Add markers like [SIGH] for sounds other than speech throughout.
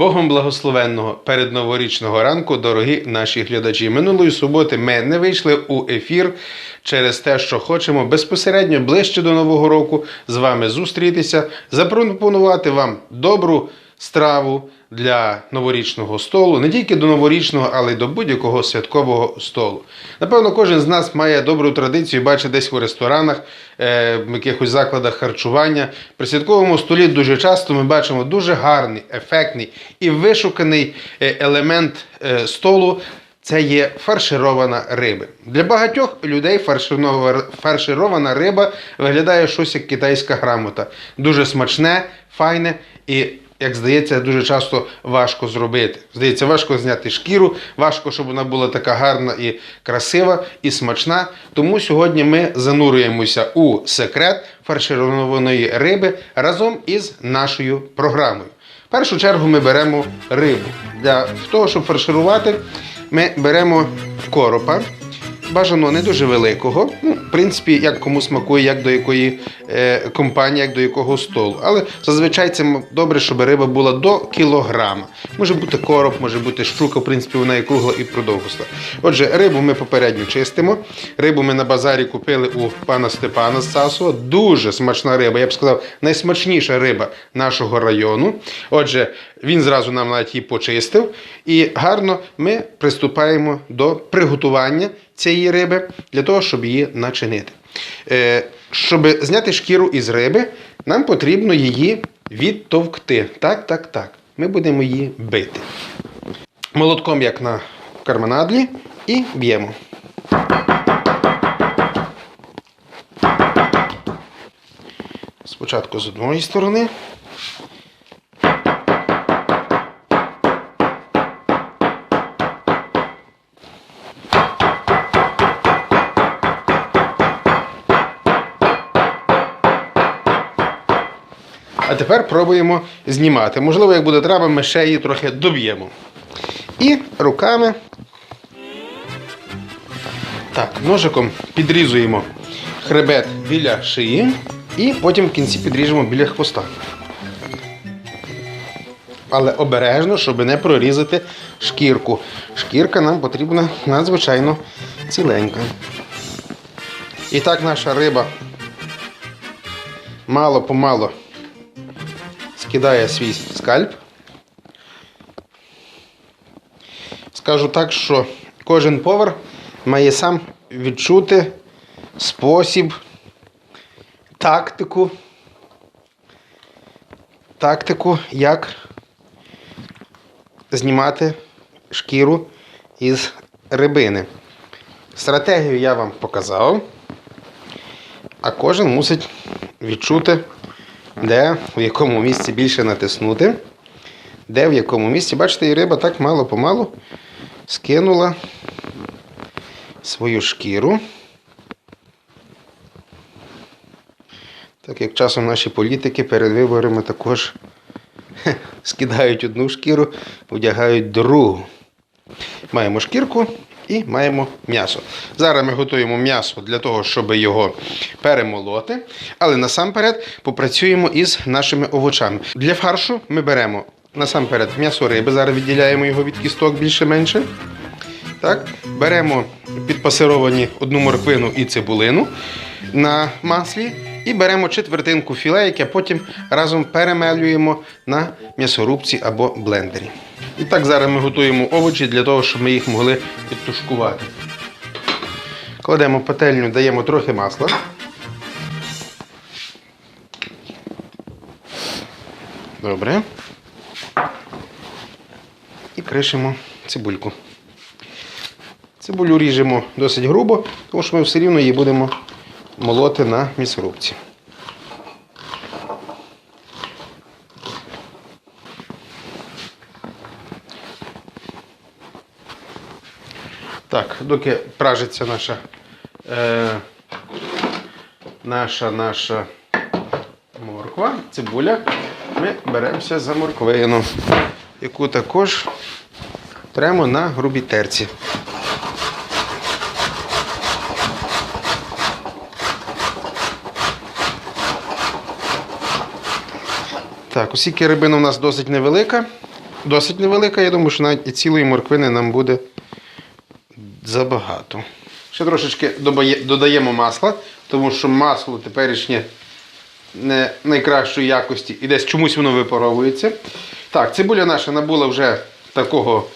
Богом благословенного передноворічного ранку, дорогі наші глядачі. Минулої суботи ми не вийшли у ефір через те, що хочемо безпосередньо ближче до Нового року з вами зустрітися, запропонувати вам добру страву для новорічного столу, не тільки до новорічного, але й до будь-якого святкового столу. Напевно, кожен з нас має добру традицію бачити десь в ресторанах, е, в якихось закладах харчування. При святковому столі дуже часто ми бачимо дуже гарний, ефектний і вишуканий е, елемент е, столу. Це є фарширована риба. Для багатьох людей фарширована риба виглядає щось як китайська грамота. Дуже смачне, файне і, як здається, дуже часто важко зробити. Здається, важко зняти шкіру, важко, щоб вона була така гарна і красива, і смачна. Тому сьогодні ми занурюємося у секрет фаршированої риби разом із нашою програмою. В першу чергу ми беремо рибу. Для того, щоб фарширувати, ми беремо коропа. Бажано не дуже великого. Ну, в принципі, як кому смакує, як до якої е, компанії, як до якого столу. Але зазвичай це добре, щоб риба була до кілограма. Може бути короб, може бути щука, в принципі, вона і кругла, і продовгуста. Отже, рибу ми попередньо чистимо. Рибу ми на базарі купили у пана Степана з Сасова. Дуже смачна риба, я б сказав, найсмачніша риба нашого району. Отже, він зразу нам навіть її почистив. І гарно ми приступаємо до приготування цієї риби для того, щоб її начинити. Е, щоб зняти шкіру із риби, нам потрібно її відтовкти. Так, так, так. Ми будемо її бити. Молотком, як на карманадлі, і б'ємо. Спочатку з одної сторони. Тепер пробуємо знімати. Можливо, як буде треба, ми ще її трохи доб'ємо. І руками. Так, ножиком підрізуємо хребет біля шиї і потім в кінці підріжемо біля хвоста. Але обережно, щоб не прорізати шкірку. Шкірка нам потрібна надзвичайно ціленька. І так наша риба мало-помало скидає свій скальп. Скажу так, що кожен повар має сам відчути спосіб, тактику, тактику, як знімати шкіру із рибини. Стратегію я вам показав, а кожен мусить відчути де в якому місці більше натиснути, де в якому місці, бачите, і риба так мало-помалу скинула свою шкіру. Так як часом наші політики перед виборами також [LAUGHS] скидають одну шкіру, одягають другу. Маємо шкірку і маємо м'ясо. Зараз ми готуємо м'ясо для того, щоб його перемолоти. Але насамперед попрацюємо із нашими овочами. Для фаршу ми беремо насамперед м'ясо риби, зараз відділяємо його від кісток більше-менше. Так? Беремо підпасировані одну морквину і цибулину на маслі. І беремо четвертинку філе, яке потім разом перемелюємо на м'ясорубці або блендері. І так зараз ми готуємо овочі для того, щоб ми їх могли підтушкувати. Кладемо пательню, даємо трохи масла. Добре. І кришимо цибульку. Цибулю ріжемо досить грубо, тому що ми все рівно її будемо молоти на м'ясорубці. Так, доки пражиться наша, е, наша, наша морква, цибуля, ми беремося за морквину, яку також тремо на грубій терці. Так, оскільки рибина у нас досить невелика, досить невелика. Я думаю, що навіть і цілої морквини нам буде забагато. Ще трошечки додаємо масла, тому що масло теперішнє не найкращої якості і десь чомусь воно випаровується. Так, цибуля наша набула вже такого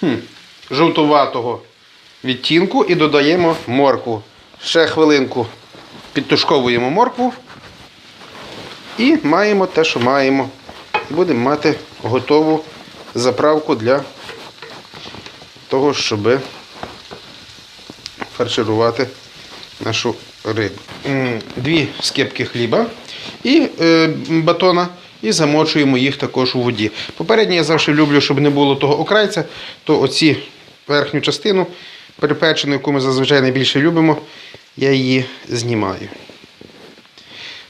хм, жовтуватого відтінку і додаємо моркву. Ще хвилинку підтушковуємо моркву і маємо те, що маємо. Будемо мати готову заправку для того, щоб фарширувати нашу рибу. Дві скипки хліба і е, батона. І замочуємо їх також у воді. Попередньо я завжди люблю, щоб не було того окрайця, то оці верхню частину перепечену, яку ми зазвичай найбільше любимо, я її знімаю.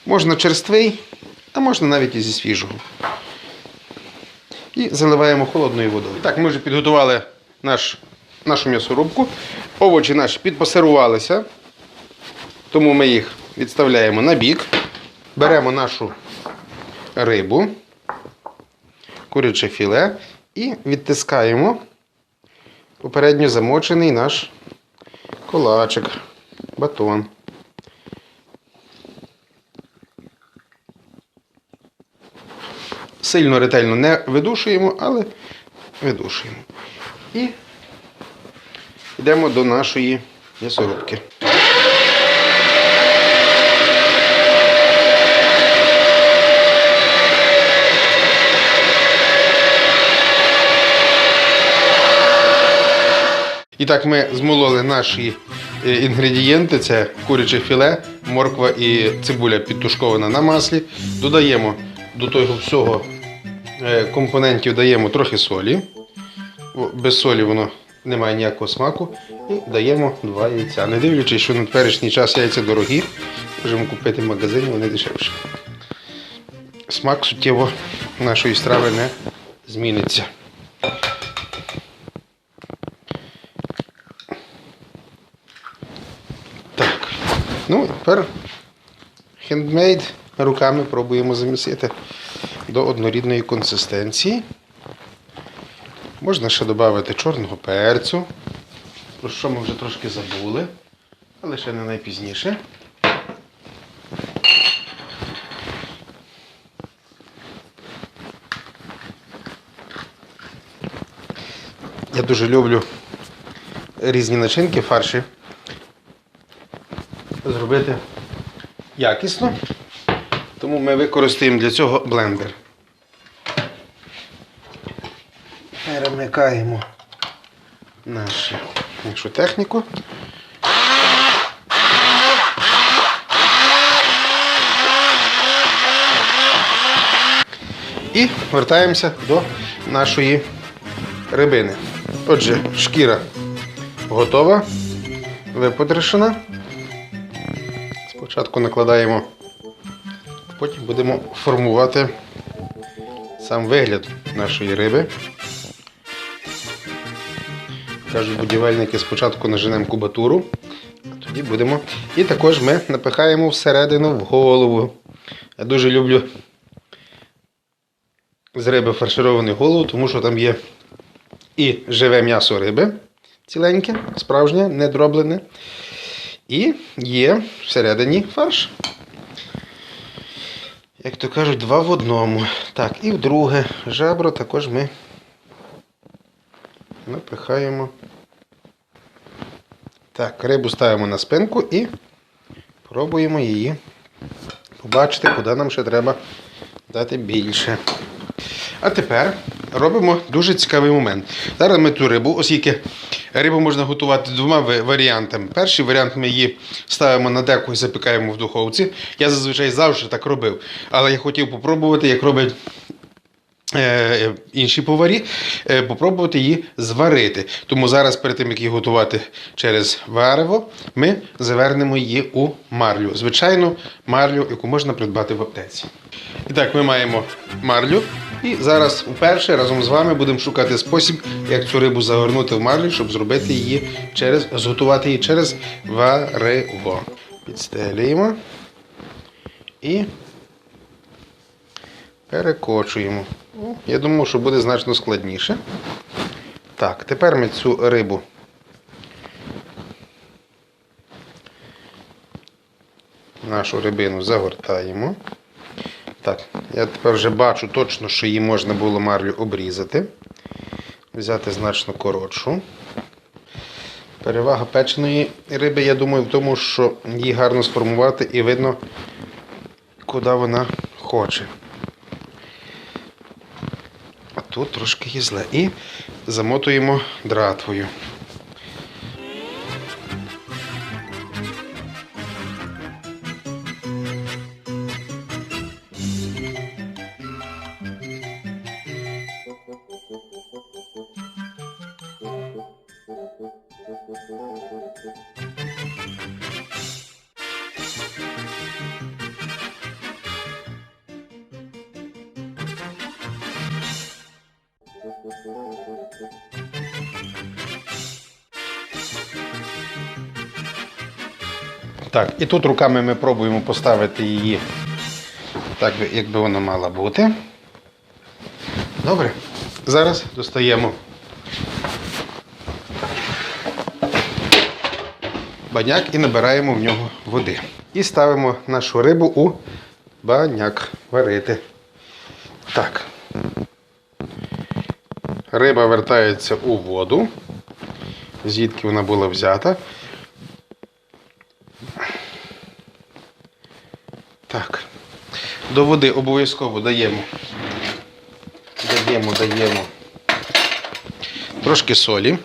Можна черствий, а можна навіть і зі свіжого. І заливаємо холодною водою. Так, ми вже підготували наш, нашу м'ясорубку. Овочі наші підпасирувалися, тому ми їх відставляємо на бік. Беремо нашу рибу, куряче філе і відтискаємо попередньо замочений наш колачик, батон. Сильно ретельно не видушуємо, але видушуємо. І йдемо до нашої м'ясорубки. І так ми змололи наші е, інгредієнти: це куряче філе, морква і цибуля підтушкована на маслі. Додаємо до того всього компонентів даємо трохи солі. Без солі воно не має ніякого смаку. І даємо два яйця. Не дивлячись, що на теперішній час яйця дорогі, можемо купити в магазині, вони дешевші. Смак суттєво нашої страви не зміниться. Так. Ну, тепер хендмейд руками пробуємо замісити до однорідної консистенції. Можна ще додати чорного перцю, про що ми вже трошки забули, але ще не найпізніше. Я дуже люблю різні начинки, фарші зробити якісно. Тому ми використаємо для цього блендер. Перемикаємо нашу, нашу техніку. І вертаємося до нашої рибини. Отже, шкіра готова, випотрошена. Спочатку накладаємо, потім будемо формувати сам вигляд нашої риби. Кажуть будівельники, спочатку наженемо кубатуру, а тоді будемо. І також ми напихаємо всередину в голову. Я дуже люблю з риби фаршировану голову, тому що там є і живе м'ясо риби ціленьке, справжнє, не дроблене. І є всередині фарш. Як то кажуть, два в одному. Так, і в друге жабро також ми напихаємо. Так, рибу ставимо на спинку і пробуємо її побачити, куди нам ще треба дати більше. А тепер робимо дуже цікавий момент. Зараз ми ту рибу, оскільки рибу можна готувати двома варіантами. Перший варіант ми її ставимо на деку і запікаємо в духовці. Я зазвичай завжди так робив. Але я хотів попробувати, як роблять е, інші поварі, е, попробувати її зварити. Тому зараз, перед тим, як її готувати через варево, ми завернемо її у марлю. Звичайну марлю, яку можна придбати в аптеці. І так, ми маємо марлю. І зараз вперше разом з вами будемо шукати спосіб, як цю рибу загорнути в марлю, щоб зробити її через, зготувати її через варево. Підстелюємо і перекочуємо. Ну, Я думав, що буде значно складніше. Так, тепер ми цю рибу нашу рибину загортаємо. Так, я тепер вже бачу точно, що її можна було марлю обрізати. Взяти значно коротшу. Перевага печеної риби, я думаю, в тому, що її гарно сформувати і видно, куди вона хоче. А тут трошки є зле. І замотуємо дратвою. Так, і тут руками ми пробуємо поставити її так, як би вона мала бути. Добре. Зараз достаємо баняк і набираємо в нього води. І ставимо нашу рибу у баняк варити. Так. Риба вертається у воду, звідки вона була взята. Так. До води обов'язково даємо. Даємо, даємо трошки солі.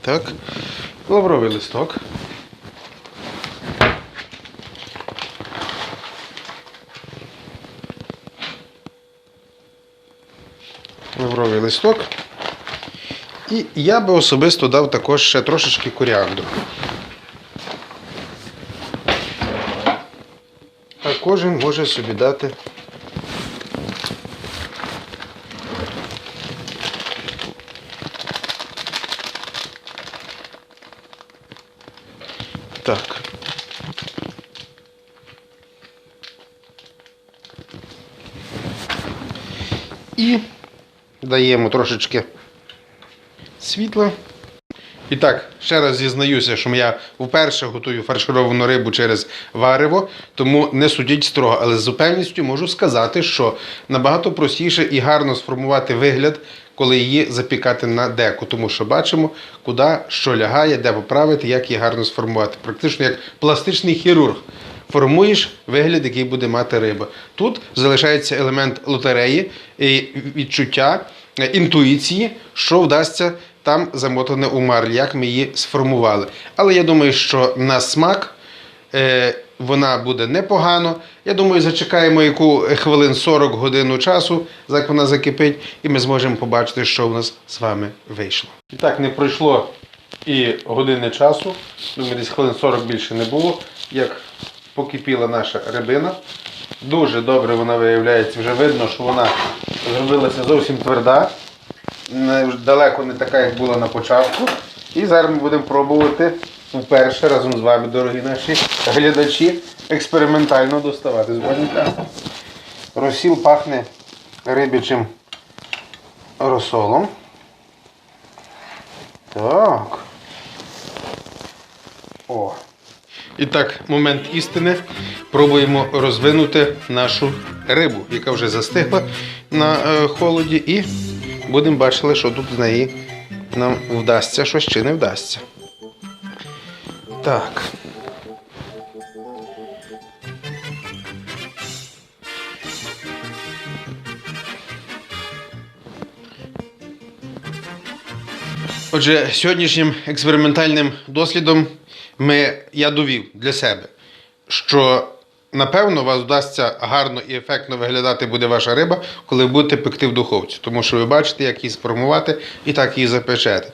Так. Лавровий листок. Лавровий листок. І я би особисто дав також ще трошечки коріандру. А кожен може собі дати. Так. І даємо трошечки світла. І так, ще раз зізнаюся, що я вперше готую фаршировану рибу через варево, тому не судіть строго, але з упевністю можу сказати, що набагато простіше і гарно сформувати вигляд, коли її запікати на деку, тому що бачимо, куди що лягає, де поправити, як її гарно сформувати. Практично як пластичний хірург. Формуєш вигляд, який буде мати риба. Тут залишається елемент лотереї і відчуття е, інтуїції, що вдасться там замотане у марлі, як ми її сформували. Але я думаю, що на смак е, вона буде непогано. Я думаю, зачекаємо яку хвилин 40 годину часу, як вона закипить, і ми зможемо побачити, що в нас з вами вийшло. І так, не пройшло і години часу. Думаю, десь хвилин 40 більше не було, як покипіла наша рибина. Дуже добре вона виявляється. Вже видно, що вона зробилася зовсім тверда далеко не така, як була на початку. І зараз ми будемо пробувати вперше разом з вами, дорогі наші глядачі, експериментально доставати з баняка. Розсіл пахне рибячим розсолом. Так. О. І так, момент істини. Пробуємо розвинути нашу рибу, яка вже застигла на е, холоді, і будемо бачити, що тут з неї нам вдасться, що ще не вдасться. Так. Отже, сьогоднішнім експериментальним дослідом ми, я довів для себе, що напевно вас вдасться гарно і ефектно виглядати буде ваша риба, коли ви будете пекти в духовці. Тому що ви бачите, як її сформувати і так її запечете.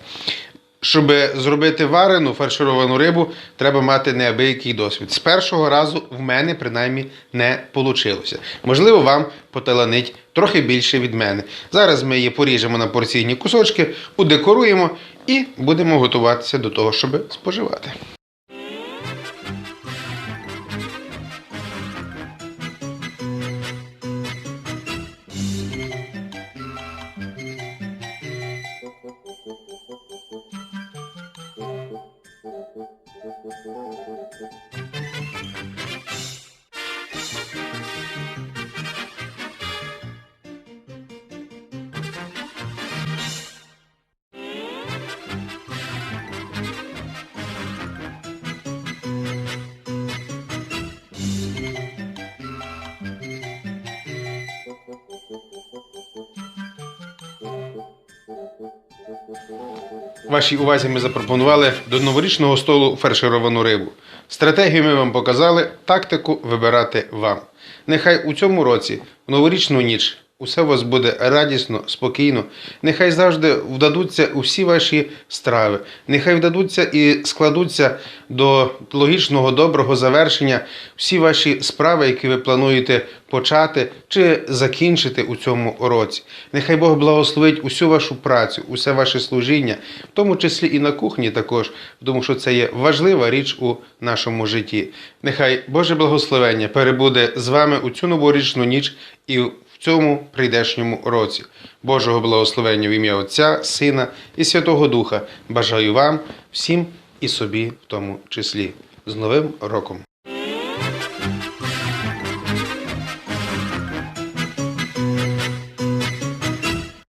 Щоб зробити варену фаршировану рибу, треба мати неабиякий досвід. З першого разу в мене принаймні не вийшло. Можливо, вам поталанить трохи більше від мене. Зараз ми її поріжемо на порційні кусочки, удекоруємо і будемо готуватися до того, щоб споживати. Вашій увазі ми запропонували до новорічного столу фаршировану рибу. Стратегію ми вам показали, тактику вибирати вам. Нехай у цьому році, в новорічну ніч, усе у вас буде радісно, спокійно. Нехай завжди вдадуться усі ваші страви. Нехай вдадуться і складуться до логічного доброго завершення всі ваші справи, які ви плануєте почати чи закінчити у цьому році. Нехай Бог благословить усю вашу працю, усе ваше служіння, в тому числі і на кухні також, тому що це є важлива річ у нашому житті. Нехай Боже благословення перебуде з вами у цю новорічну ніч і в цьому прийдешньому році. Божого благословення в ім'я Отця, Сина і Святого Духа. Бажаю вам всім і собі в тому числі. З Новим роком!